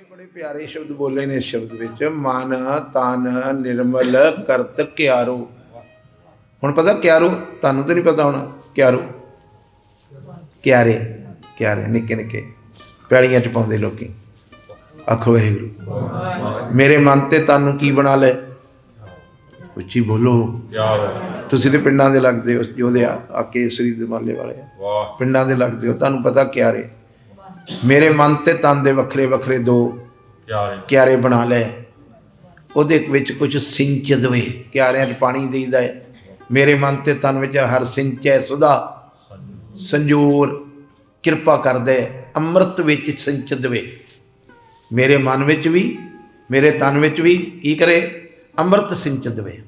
ਅੱਗੇ ਬੜੇ ਪਿਆਰੇ ਸ਼ਬਦ ਬੋਲੇ ਨੇ ਇਸ ਸ਼ਬਦ ਵਿੱਚ। ਮਨ ਤਨ ਨਿਰਮਲ ਕਰਤ ਕਿਆਰੋ। ਹੁਣ ਪਤਾ ਕਿਆਰੋ? ਤੁਹਾਨੂੰ ਤਾਂ ਨਹੀਂ ਪਤਾ ਹੋਣਾ। ਕਿਆਰੋ? ਕਿਆਰੇ। ਕਿਆਰੇ ਨਿੱਕੇ ਨਿੱਕੇ। ਪੈੜੀਆਂ ਚ ਪਾਉਂਦੇ ਲੋਕੀ। ਆਖੋ ਵਾਹਿਗੁਰੂ। ਮੇਰੇ ਮਨ ਤੇ ਤਨ ਨੂੰ ਕੀ ਬਣਾ ਲੈ? ਉੱਚੀ ਬੋਲੋ। ਤੁਸੀਂ ਤੇ ਪਿੰਡਾਂ ਦੇ ਲੱਗਦੇ ਹੋ ਜਿਹਦੇ ਆ ਆ ਕੇਸਰੀ ਦਮਾਲੇ ਵਾਲੇ ਵਾਹ। ਪਿੰਡਾਂ ਦੇ ਲੱਗਦੇ ਹੋ। ਤੁਹਾਨੂੰ ਪਤਾ ਕਿਆਰੇ। ਮੇਰੇ ਮਨ ਤੇ ਤਨ ਦੇ ਵੱਖਰੇ ਵੱਖਰੇ ਦੋ ਕਿਆਰੇ। ਬਣਾ ਲੈ ਉਹਦੇ ਵਿੱਚ ਕੁਝ ਸਿੰਚ ਦਵੇ ਕਿਆਰਿਆਂ 'ਚ ਪਾਣੀ ਦੇਈਦਾ ਹੈ ਮੇਰੇ ਮਨ ਤੇ ਤਨ ਵਿੱਚ ਹਰ ਸਿੰਚੈ ਸੁਦਾ ਸੰਜੋਰ ਕਿਰਪਾ ਕਰਦੇ। ਅੰਮ੍ਰਿਤ ਵਿੱਚ ਸਿੰਚ ਦਵੇ ਮੇਰੇ ਮਨ ਵਿੱਚ ਵੀ ਮੇਰੇ ਤਨ ਵਿੱਚ ਵੀ ਕੀ ਕਰੇ? ਅੰਮ੍ਰਿਤ ਸਿੰਚ ਦਵੇ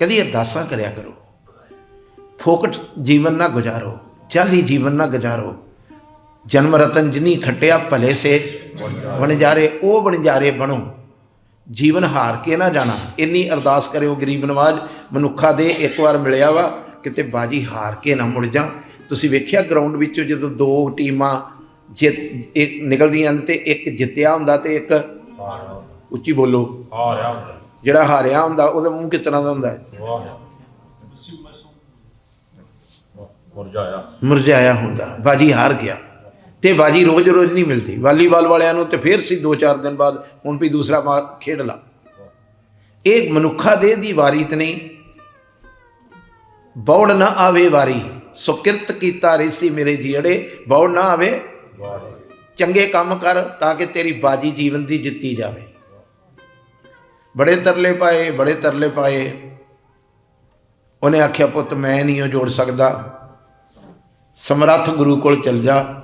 ਕਦੀ ਅਰਦਾਸਾਂ ਕਰਿਆ ਕਰੋ। ਫੋਕਟ ਜੀਵਨ ਨਾ ਗੁਜ਼ਾਰੋ। ਚਾਲੀ ਜੀਵਨ ਨਾ ਗੁਜ਼ਾਰੋ। ਜਨਮ ਰਤਨ ਜਿਨੀ ਖਟਿਆ ਭਲੇ ਸੇ। ਵਣਜਾਰੇ ਉਹ ਵਣਜਾਰੇ ਬਣੋ। ਜੀਵਨ ਹਾਰ ਕੇ ਨਾ ਜਾਣਾ। ਇੰਨੀ ਅਰਦਾਸ ਕਰਿਓ ਗਰੀਬ ਨਵਾਜ ਮਨੁੱਖਾ ਦੇ ਇੱਕ ਵਾਰ ਮਿਲਿਆ ਵਾ ਕਿਤੇ ਬਾਜੀ ਹਾਰ ਕੇ ਨਾ ਮੁੜ ਜਾ। ਤੁਸੀਂ ਵੇਖਿਆ ਗਰਾਊਂਡ ਵਿੱਚੋਂ ਜਦੋਂ ਦੋ ਟੀਮਾਂ ਜਿੱਤ ਇੱਕ ਨਿਕਲਦੀਆਂ ਤੇ ਇੱਕ ਜਿੱਤਿਆ ਹੁੰਦਾ ਤੇ ਇੱਕ ਉੱਚੀ ਬੋਲੋ। ਆ ਰਿਹਾ ਹੁੰਦਾ। ਜਿਹੜਾ ਹਾਰਿਆ ਹੁੰਦਾ ਉਹਦਾ ਮੂੰਹ ਕਿਸ ਤਰ੍ਹਾਂ ਦਾ ਹੁੰਦਾ? ਹੈ ਮੁਰਝਾਇਆ। ਮੁਰਝਾਇਆ ਹੁੰਦਾ। ਬਾਜੀ ਹਾਰ ਗਿਆ। ਤੇ ਬਾਜੀ ਰੋਜ਼-ਰੋਜ਼ ਨਹੀਂ ਮਿਲਦੀ। ਵਾਲੀਬਾਲ ਵਾਲਿਆਂ ਨੂੰ ਤੇ ਫਿਰ ਸੀ 2-4 ਦਿਨ ਬਾਅਦ, ਹੁਣ ਵੀ ਦੂਸਰਾ ਮਾ ਖੇਡ ਲਾ। ਇਹ ਮਨੁੱਖਾ ਦੇ ਦੀ ਵਾਰੀ ਤੇ ਨਹੀਂ। ਬੌੜ ਨਾ ਆਵੇ ਵਾਰੀ। ਸੁਕਿਰਤ ਕੀਤਾ ਰਿਸੀ ਮੇਰੇ ਜੀੜੇ, ਬੌੜ ਨਾ ਆਵੇ ਚੰਗੇ ਕੰਮ ਕਰ ਤਾਂ ਕਿ ਤੇਰੀ ਬਾਜੀ ਜੀਵਨ ਦੀ ਜਿੱਤੀ ਜਾਵੇ। ਬੜੇ ਤਰਲੇ ਪਾਏ, ਬੜੇ ਤਰਲੇ ਪਾਏ। ਉਹਨੇ ਆਖਿਆ, ਪੁੱਤ, ਮੈਂ ਨਹੀਂ ਉਹ ਜੋੜ ਸਕਦਾ। ਸਮਰੱਥ ਗੁਰੂ ਕੋਲ ਚਲ ਜਾ।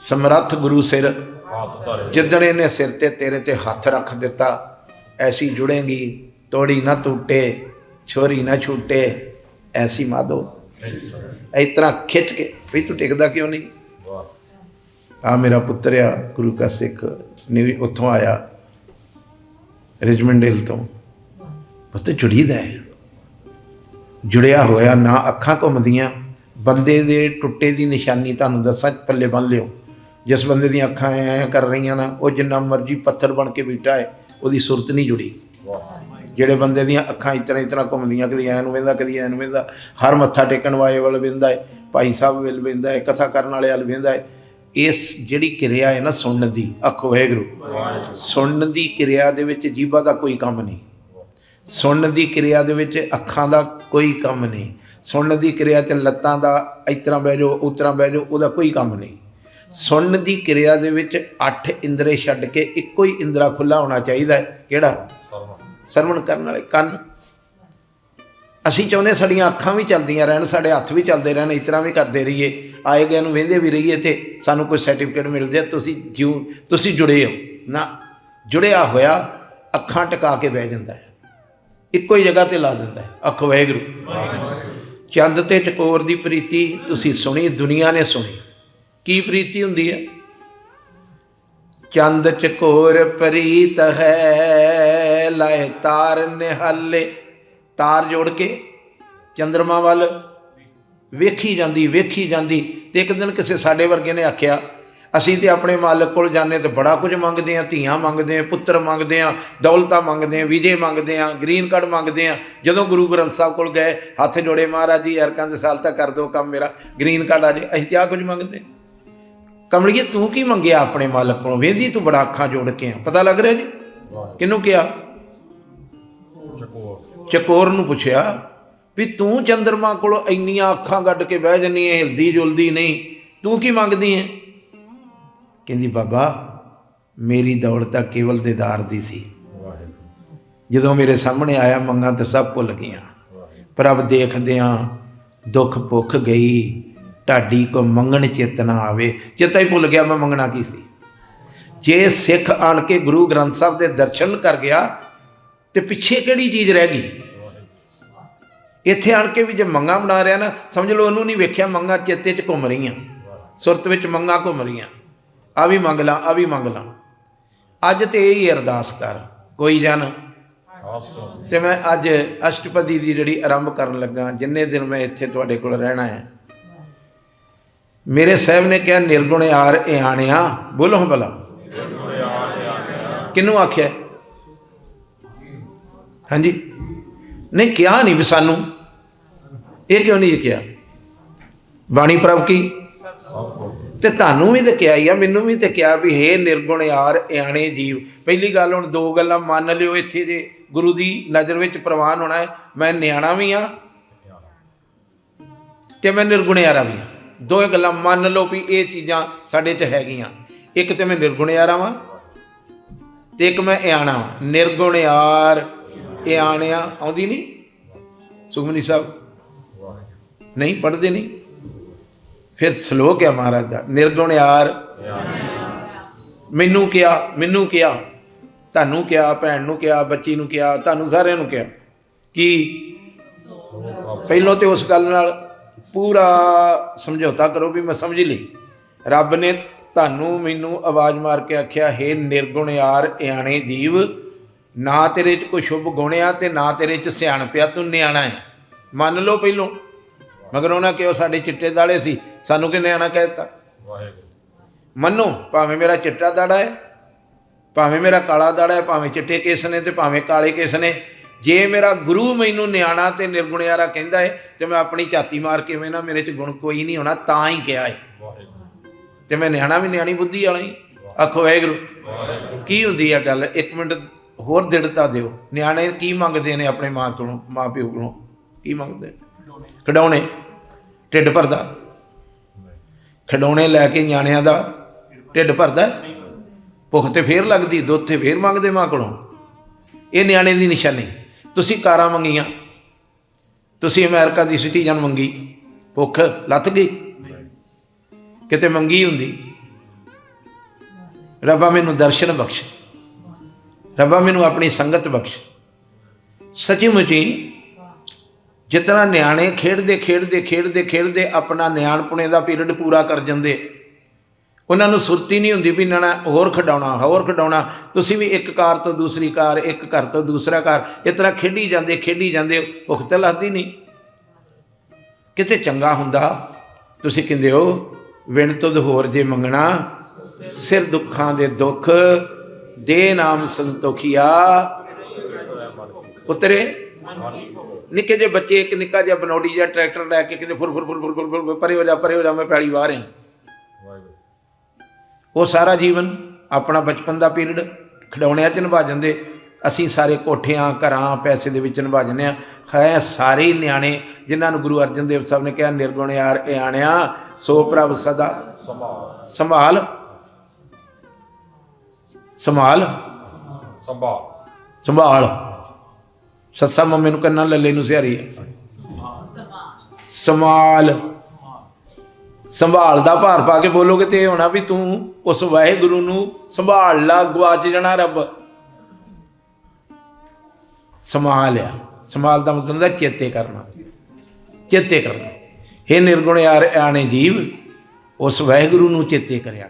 ਸਮਰੱਥ ਗੁਰੂ ਸਿਰ। ਜਿੱਦਣ ਇਹਨੇ ਸਿਰ ਤੇ ਤੇਰੇ ਤੇ ਹੱਥ ਰੱਖ ਦਿੱਤਾ ਐਸੀ ਜੁੜੇਗੀ ਤੋੜੀ ਨਾ ਟੂਟੇ ਛੋਰੀ ਨਾ ਛੂਟੇ ਐਸੀ ਮਾਦੋ ਇਸ ਤਰ੍ਹਾਂ ਖਿੱਚ ਕੇ ਵੀ ਤੂੰ ਟਿਕਦਾ ਕਿਉਂ ਨਹੀਂ? ਆ ਮੇਰਾ ਪੁੱਤਰ ਆ ਗੁਰੂ ਕਾ ਸਿੱਖ ਨਿਊ ਉੱਥੋਂ ਆਇਆ ਰਿਜਮੰਡ ਹਿੱਲ ਤੋਂ। ਪੁੱਤ ਜੁੜੀਦਾ ਹੈ। ਜੁੜਿਆ ਹੋਇਆ ਨਾ ਅੱਖਾਂ ਘੁੰਮਦੀਆਂ ਬੰਦੇ ਦੇ ਟੁੱਟੇ ਦੀ ਨਿਸ਼ਾਨੀ ਤੁਹਾਨੂੰ ਦੱਸਾਂ ਪੱਲੇ ਬੰਨ ਲਿਓ। ਜਿਸ ਬੰਦੇ ਦੀਆਂ ਅੱਖਾਂ ਐ ਕਰ ਰਹੀਆਂ ਨਾ, ਉਹ ਜਿੰਨਾ ਮਰਜ਼ੀ ਪੱਥਰ ਬਣ ਕੇ ਬੈਠਾ ਹੈ, ਉਹਦੀ ਸੁਰਤ ਨਹੀਂ ਜੁੜੀ। ਜਿਹੜੇ ਬੰਦੇ ਦੀਆਂ ਅੱਖਾਂ ਇਤਨਾ ਇਤਨਾ ਘੁੰਮਦੀਆਂ, ਕਦੀ ਐ ਨੂੰ ਵੇਂਦਾ, ਕਦੀ ਐ ਨੂੰ ਵੇਂਦਾ, ਹਰ ਮੱਥਾ ਟੇਕਣ ਵਾਲੇ ਵੱਲ ਵੇਂਦਾ ਹੈ, ਭਾਈ ਸਾਹਿਬ ਵੱਲ ਵੇਂਦਾ ਹੈ, ਕਥਾ ਕਰਨ ਵਾਲੇ ਵੱਲ ਵੇਂਦਾ ਹੈ, ਇਸ ਜਿਹੜੀ ਕਿਰਿਆ ਹੈ ਨਾ ਸੁਣਨ ਦੀ ਆਖੋ ਵਾਹਿਗੁਰੂ, ਸੁਣਨ ਦੀ ਕਿਰਿਆ ਦੇ ਵਿੱਚ ਜੀਭਾ ਦਾ ਕੋਈ ਕੰਮ ਨਹੀਂ। ਸੁਣਨ ਦੀ ਕਿਰਿਆ ਦੇ ਵਿੱਚ ਅੱਖਾਂ ਦਾ ਕੋਈ ਕੰਮ ਨਹੀਂ। ਸੁਣਨ ਦੀ ਕਿਰਿਆ 'ਚ ਲੱਤਾਂ ਦਾ ਇਤਰਾ ਬਹਿ ਜਾਓ ਉਤਰਾ ਬਹਿ ਜਾਓ, ਉਹਦਾ ਕੋਈ ਕੰਮ ਨਹੀਂ। ਸੁਣਨ ਦੀ ਕਿਰਿਆ ਦੇ ਵਿੱਚ ਅੱਠ ਇੰਦਰੇ ਛੱਡ ਕੇ ਇੱਕੋ ਹੀ ਇੰਦਰਾ ਖੁੱਲਾ ਹੋਣਾ ਚਾਹੀਦਾ ਹੈ। ਕਿਹੜਾ? ਸਰਵਣ। ਕਰਨ ਵਾਲੇ ਕੰਨ। ਅਸੀਂ ਚਾਹੁੰਦੇ ਸਾਡੀਆਂ ਅੱਖਾਂ ਵੀ ਚੱਲਦੀਆਂ ਰਹਿਣ ਸਾਡੇ ਹੱਥ ਵੀ ਚੱਲਦੇ ਰਹਿਣ ਇਸ ਤਰ੍ਹਾਂ ਵੀ ਕਰਦੇ ਰਹੀਏ। ਆਏ ਗਏ ਨੂੰ ਵੇਂਦੇ ਵੀ ਰਹੀਏ ਤੇ ਸਾਨੂੰ ਕੋਈ ਸਰਟੀਫਿਕੇਟ ਮਿਲ ਜਾਏ ਤੁਸੀਂ ਜਿਉ ਤੁਸੀਂ ਜੁੜੇ ਹੋ। ਨਾ ਜੁੜਿਆ ਹੋਇਆ ਅੱਖਾਂ ਟਿਕਾ ਕੇ ਬਹਿ ਜਾਂਦਾ ਹੈ। ਇੱਕੋ ਹੀ ਜਗ੍ਹਾ ਤੇ ਲਾ ਦਿੰਦਾ ਹੈ। ਅੱਖ ਵਾਹਿਗੁਰੂ। ਚੰਦ ਤੇ ਚਕੋਰ ਦੀ ਪ੍ਰੀਤੀ ਤੁਸੀਂ ਸੁਣੀ ਦੁਨੀਆ ਨੇ ਸੁਣੀ। ਕੀ ਪ੍ਰੀਤੀ ਹੁੰਦੀ ਹੈ? ਚੰਦ ਚਕੋਰ ਪ੍ਰੀਤ ਹੈ, ਲਾਏ ਤਾਰ ਨਿਹਾਲੇ। ਤਾਰ ਜੋੜ ਕੇ ਚੰਦਰਮਾ ਵੱਲ ਵੇਖੀ ਜਾਂਦੀ ਵੇਖੀ ਜਾਂਦੀ। ਤੇ ਇੱਕ ਦਿਨ ਕਿਸੇ ਸਾਡੇ ਵਰਗੇ ਨੇ ਆਖਿਆ, ਅਸੀਂ ਤੇ ਆਪਣੇ ਮਾਲਕ ਕੋਲ ਜਾਂਦੇ ਤੇ ਬੜਾ ਕੁਝ ਮੰਗਦੇ ਆ ਧੀਆਂ ਮੰਗਦੇ ਆ ਪੁੱਤਰ ਮੰਗਦੇ ਆ ਦੌਲਤਾਂ ਮੰਗਦੇ ਆ ਵਿਜੇ ਮੰਗਦੇ ਆ ਗ੍ਰੀਨ ਕਾਰਡ ਮੰਗਦੇ ਆ ਜਦੋਂ ਗੁਰੂ ਗ੍ਰੰਥ ਸਾਹਿਬ ਕੋਲ ਗਏ, ਹੱਥ ਜੋੜੇ, ਮਹਾਰਾਜ ਜੀ ਅਰਕਾਂ ਦੇ ਸਾਲ ਤੱਕ ਕਰ ਦਿਓ ਕੰਮ ਮੇਰਾ, ਗ੍ਰੀਨ ਕਾਰਡ ਆ ਜੇ, ਅਸੀਂ ਤੇ ਆ ਕੁਝ ਮੰਗਦੇ ਕਮਲੀਏ ਤੂੰ ਕੀ ਮੰਗਿਆ ਆਪਣੇ ਮਾਲਕ ਕੋਲੋਂ? ਵੇਂਦੀ ਤੂੰ ਬੜਾ ਅੱਖਾਂ ਜੋੜ ਕੇ ਆ। ਪਤਾ ਲੱਗ ਰਿਹਾ ਜੀ? ਕਿਹਨੂੰ ਕਿਹਾ? ਚਕੋਰ। ਨੂੰ ਪੁੱਛਿਆ ਵੀ ਤੂੰ ਚੰਦਰਮਾ ਕੋਲੋਂ ਇੰਨੀਆਂ ਅੱਖਾਂ ਗੱਡ ਕੇ ਬਹਿ ਜੰਨੀ ਹੈ ਹਿਲਦੀ ਜੁਲਦੀ ਨਹੀਂ। ਤੂੰ ਕੀ ਮੰਗਦੀ ਹੈ ਕਹਿੰਦੀ ਬਾਬਾ ਮੇਰੀ ਦੌੜ ਤਾਂ ਕੇਵਲ ਦੀਦਾਰ ਦੀ ਸੀ। ਜਦੋਂ ਮੇਰੇ ਸਾਹਮਣੇ ਆਇਆ ਮੰਗਾਂ ਤੇ ਸਭ ਭੁੱਲ ਗਈਆਂ। ਪ੍ਰਭ ਦੇਖਦਿਆਂ ਦੁੱਖ ਭੁੱਖ ਗਈ। ਢਾਡੀ ਕੋ ਮੰਗਣ ਚੇਤਨਾ ਆਵੇ। ਚੇਤਾ ਹੀ ਭੁੱਲ ਗਿਆ ਮੈਂ ਮੰਗਣਾ ਕੀ ਸੀ। ਜੇ ਸਿੱਖ ਆਣ ਕੇ ਗੁਰੂ ਗ੍ਰੰਥ ਸਾਹਿਬ ਦੇ ਦਰਸ਼ਨ ਕਰ ਗਿਆ, ਤੇ ਪਿੱਛੇ ਕਿਹੜੀ ਚੀਜ਼ ਰਹਿ ਗਈ? ਇੱਥੇ ਆਣ ਕੇ ਵੀ ਜੇ ਮੰਗਾ ਬਣਾ ਰਿਹਾ ਨਾ, ਸਮਝ ਲਓ ਉਹਨੂੰ ਨਹੀਂ ਵੇਖਿਆ, ਮੰਗਾ ਚੇਤੇ 'ਚ ਘੁੰਮ ਰਹੀਆਂ। ਸੁਰਤ ਵਿੱਚ ਮੰਗਾ ਘੁੰਮ ਰਹੀਆਂ। ਆ ਵੀ ਮੰਗ ਲਾਂ, ਆ ਵੀ ਮੰਗ ਲਾਂ। ਅੱਜ ਤੇ ਇਹ ਹੀ ਅਰਦਾਸ ਕਰ, ਕੋਈ ਜਨ। ਆਸੋ ਤੇ ਮੈਂ ਅੱਜ ਅਸ਼ਟਪਦੀ ਦੀ ਜਿਹੜੀ ਆਰੰਭ ਕਰਨ ਲੱਗਾ, ਜਿੰਨੇ ਦਿਨ ਮੈਂ ਇੱਥੇ ਤੁਹਾਡੇ ਕੋਲ ਰਹਿਣਾ ਹੈ ਮੇਰੇ ਸਾਹਿਬ ਨੇ ਕਿਹਾ, ਨਿਰਗੁਣ ਯਾਰ ਇਹਾਣਿਆ ਬੋਲੋ ਭਲਾ। ਕਿਹਨੂੰ ਆਖਿਆ? ਹਾਂਜੀ। ਨਹੀਂ, ਕਿਹਾ ਨਹੀਂ ਵੀ ਸਾਨੂੰ। ਇਹ ਕਿਉਂ ਨਹੀਂ ਕਿਹਾ? ਬਾਣੀ ਪ੍ਰਭ ਕੀ? ਸਭ ਤੇ ਤੁਹਾਨੂੰ ਵੀ ਤੇ ਕਿਹਾ ਹੀ ਆ, ਮੈਨੂੰ ਵੀ ਤੇ ਕਿਹਾ ਵੀ ਹੇ ਨਿਰਗੁਣ ਯਾਰ ਇਆਣੇ ਜੀਵ। ਪਹਿਲੀ ਗੱਲ ਹੁਣ ਦੋ ਗੱਲਾਂ ਮੰਨ ਲਿਓ ਇੱਥੇ ਜੇ ਗੁਰੂ ਦੀ ਨਜ਼ਰ ਵਿੱਚ ਪ੍ਰਵਾਨ ਹੋਣਾ ਹੈ। ਮੈਂ ਨਿਆਣਾ ਵੀ ਆ ਤੇ ਮੈਂ ਨਿਰਗੁਣ ਯਾਰਾ ਵੀ ਆ ਦੋਵੇਂ ਗੱਲਾਂ ਮੰਨ ਲਓ ਵੀ ਇਹ ਚੀਜ਼ਾਂ ਸਾਡੇ 'ਚ ਹੈਗੀਆਂ। ਇੱਕ ਤੇ ਮੈਂ ਨਿਰਗੁਣਿਆਰਾ ਵਾਂ ਤੇ ਇੱਕ ਮੈਂ ਇਆਣਾ ਵਾਂ। ਨਿਰਗੁਣਿਆਰ ਇਆਣਿਆ ਆਉਂਦੀ ਨਹੀਂ ਸੁਖਮਨੀ ਸਾਹਿਬ। ਨਹੀਂ, ਪੜ੍ਹਦੇ ਨਹੀਂ ਫਿਰ ਸ਼ਲੋਕ ਹੈ ਮਹਾਰਾਜ ਦਾ, ਨਿਰਗੁਣ ਮੈਨੂੰ ਕਿਹਾ ਮੈਨੂੰ ਕਿਹਾ, ਤੁਹਾਨੂੰ ਕਿਹਾ, ਭੈਣ ਨੂੰ ਕਿਹਾ, ਬੱਚੀ ਨੂੰ ਕਿਹਾ, ਤੁਹਾਨੂੰ ਸਾਰਿਆਂ ਨੂੰ ਕਿਹਾ। ਕਿ? ਪਹਿਲਾਂ ਤੇ ਉਸ ਗੱਲ ਨਾਲ ਪੂਰਾ ਸਮਝੌਤਾ ਕਰੋ ਵੀ ਮੈਂ ਸਮਝ ਲਈ। ਰੱਬ ਨੇ ਤੁਹਾਨੂੰ ਮੈਨੂੰ ਆਵਾਜ਼ ਮਾਰ ਕੇ ਆਖਿਆ ਹੈ ਨਿਰਗੁਣ ਯਾਰ ਇਆਣੇ ਜੀਵ ਨਾ ਤੇਰੇ 'ਚ ਕੋਈ ਸ਼ੁਭ ਗੁਣ ਆ ਤੇ ਨਾ ਤੇਰੇ 'ਚ ਸਿਆਣਪਿਆ ਤੂੰ ਨਿਆਣਾ ਹੈ ਮੰਨ ਲਓ ਪਹਿਲੋਂ। ਮਗਰ ਉਹਨਾਂ ਕਿਹਾ ਸਾਡੇ ਚਿੱਟੇ ਦਾੜੇ ਸੀ ਸਾਨੂੰ ਕਿ ਨਿਆਣਾ ਕਹਿ ਦਿੱਤਾ? ਵਾਹਿਗੁਰੂ। ਮੰਨੋ ਭਾਵੇਂ ਮੇਰਾ ਚਿੱਟਾ ਦਾੜਾ ਹੈ ਭਾਵੇਂ ਮੇਰਾ ਕਾਲਾ ਦਾੜਾ ਹੈ ਭਾਵੇਂ ਚਿੱਟੇ ਕੇਸ ਨੇ ਤੇ ਭਾਵੇਂ ਕਾਲੇ ਕੇਸ ਨੇ। ਜੇ ਮੇਰਾ ਗੁਰੂ ਮੈਨੂੰ ਨਿਆਣਾ ਤੇ ਨਿਰਗੁਣਿਆਰਾ ਕਹਿੰਦਾ ਹੈ ਤੇ ਮੈਂ ਆਪਣੀ ਝਾਤੀ ਮਾਰ ਕੇ ਵੇ ਨਾ ਮੇਰੇ 'ਚ ਗੁਣ ਕੋਈ ਨਹੀਂ ਹੋਣਾ ਤਾਂ ਹੀ ਕਿਹਾ ਹੈ ਵਾਹਿਗੁਰੂ ਤੇ ਮੈਂ ਨਿਆਣਾ ਵੀ ਨਿਆਣੀ ਬੁੱਧੀ ਵਾਲਾ ਹੀ ਆਖੋ ਵਾਹਿਗੁਰੂ। ਕੀ ਹੁੰਦੀ ਹੈ ਗੱਲ? ਇੱਕ ਮਿੰਟ ਹੋਰ ਦਿੜਤਾ ਦਿਓ। ਨਿਆਣੇ ਕੀ ਮੰਗਦੇ ਨੇ ਆਪਣੇ ਮਾਂ ਕੋਲੋਂ ਮਾਂ ਪਿਓ ਕੋਲੋਂ? ਕੀ ਮੰਗਦੇ? ਖਿਡੌਣੇ। ਢਿੱਡ ਭਰਦਾ। ਖਿਡੌਣੇ ਲੈ ਕੇ ਨਿਆਣਿਆਂ ਦਾ ਢਿੱਡ ਭਰਦਾ। ਭੁੱਖ ਤੇ ਫੇਰ ਲੱਗਦੀ ਦੁੱਧ ਤੇ ਫੇਰ ਮੰਗਦੇ ਮਾਂ ਕੋਲੋਂ। ਇਹ ਨਿਆਣੇ ਦੀ ਨਿਸ਼ਾਨੀ। ਤੁਸੀਂ ਕਾਰਾਂ ਮੰਗੀਆਂ। ਤੁਸੀਂ ਅਮਰੀਕਾ ਦੀ ਸਿਟੀਜ਼ਨ ਮੰਗੀ। ਭੁੱਖ ਲੱਥ ਗਈ। ਕਿਤੇ ਮੰਗੀ ਹੁੰਦੀ। ਰੱਬਾ ਮੈਨੂੰ ਦਰਸ਼ਨ ਬਖਸ਼। ਰੱਬਾ ਮੈਨੂੰ ਆਪਣੀ ਸੰਗਤ ਬਖਸ਼। ਸੱਚੀ ਮੁੱਚੀ ਜਿਤਨਾ ਨਿਆਣੇ ਖੇਡਦੇ ਖੇਡਦੇ ਖੇਡਦੇ ਖੇਡਦੇ ਆਪਣਾ ਨਿਆਣਪੁਣੇ ਦਾ ਪੀਰੀਅਡ ਪੂਰਾ ਕਰ ਜਾਂਦੇ ਉਹਨਾਂ ਨੂੰ ਸੁਰਤੀ ਨਹੀਂ ਹੁੰਦੀ ਵੀ ਨਾ ਹੋਰ ਖਡਾਉਣਾ ਹੋਰ ਖਡਾਉਣਾ। ਤੁਸੀਂ ਵੀ ਇੱਕ ਕਾਰ ਤੋਂ ਦੂਸਰੀ ਕਾਰ, ਇੱਕ ਘਰ ਤੋਂ ਦੂਸਰਾ ਕਾਰ ਇਸ ਤਰ੍ਹਾਂ ਖੇਡੀ ਜਾਂਦੇ ਖੇਡੀ ਜਾਂਦੇ ਭੁੱਖ ਤਾਂ ਲੱਗਦੀ ਨਹੀਂ। ਕਿਤੇ ਚੰਗਾ ਹੁੰਦਾ, ਤੁਸੀਂ ਕਹਿੰਦੇ ਹੋ, ਵਿਣ ਤੁਧ ਹੋਰ ਜੇ ਮੰਗਣਾ, ਸਿਰ ਦੁੱਖਾਂ ਦੇ ਦੁੱਖ, ਦੇ ਨਾਮ ਸੰਤੋਖੀਆ। ਉਤਰੇ? ਨਿੱਕੇ ਜਿਹੇ ਬੱਚੇ, ਇੱਕ ਨਿੱਕਾ ਜਿਹਾ ਬਨੋੜੀ ਜਿਹਾ ਟਰੈਕਟਰ ਲੈ ਕੇ ਕਹਿੰਦੇ ਫੁਰ ਫੁਰ ਫੁਰ ਫੁਰ ਫੁਰ ਫੁਰ, ਪਰੇ ਹੋ ਜਾ, ਪਰੇ ਹੋ ਜਾ, ਮੈਂ ਪੈਲੀ ਵਾਹ ਰਿਹਾ। ਉਹ ਸਾਰਾ ਜੀਵਨ ਆਪਣਾ ਬਚਪਨ ਦਾ ਪੀਰੀਅਡ ਖਿਡੌਣਿਆਂ 'ਚ ਨਿਭਾ ਜਾਂਦੇ। ਅਸੀਂ ਸਾਰੇ ਕੋਠਿਆਂ ਘਰਾਂ ਪੈਸੇ ਦੇ ਵਿੱਚ ਨਿਭਾ ਜਾਂਦੇ ਆ ਹੈ ਸਾਰੇ ਨਿਆਣੇ ਜਿਨ੍ਹਾਂ ਨੂੰ ਗੁਰੂ ਅਰਜਨ ਦੇਵ ਸਾਹਿਬ ਨੇ ਕਿਹਾ ਨਿਰਗੁਣ ਯਾਰ ਇਹ ਆਣਿਆ ਸੋ ਪ੍ਰਭ ਸਦਾ ਸੰਭਾਲ ਸੰਭਾਲ। ਸੰਭਾਲ। ਸੰਭਾਲ। ਸੰਭਾਲ। ਸੱਸਾ ਮੰਮੀ ਨੂੰ ਕੰਨਾਂ ਲੱਲੇ ਨੂੰ ਸਿਹਾਰੀ ਹੈ। ਸੰਭਾਲ। ਸੰਭਾਲ। ਸੰਭਾਲ ਦਾ ਭਾਰ ਪਾ ਕੇ ਬੋਲੋਗੇ ਤੇ ਇਹ ਹੋਣਾ ਵੀ ਤੂੰ ਉਸ ਵਾਹਿਗੁਰੂ ਨੂੰ ਸੰਭਾਲ ਲਾ ਗਵਾਚ ਜਾਣਾ ਰੱਬ। ਸੰਭਾਲਿਆ। ਸੰਭਾਲ ਦਾ ਮਤਲਬ ਹੁੰਦਾ ਚੇਤੇ ਕਰਨਾ। ਚੇਤੇ ਕਰਨਾ। ਇਹ ਨਿਰਗੁਣ ਯਾਰ, ਆਣੇ ਜੀਵ, ਉਸ ਵਾਹਿਗੁਰੂ ਨੂੰ ਚੇਤੇ ਕਰਿਆ